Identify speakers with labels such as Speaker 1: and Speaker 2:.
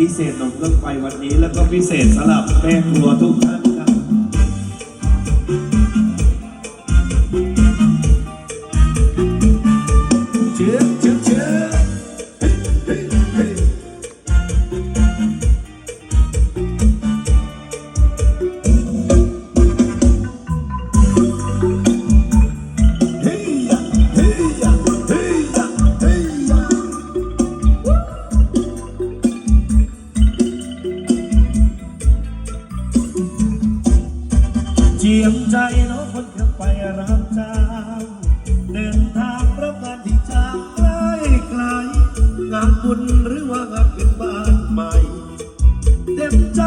Speaker 1: พิเศษหนมเครื่องไฟวันนี้ แล้วก็พิเศษสำหรับแม่ครัวทุกท่านครับเชื่อ จียมใจน้องคนเครื่งไปรับจ้างเดินทางประกานที่จากไกลไกลงานบุญหรือว่างานเป็นบ้านใหม่ เต็มใจ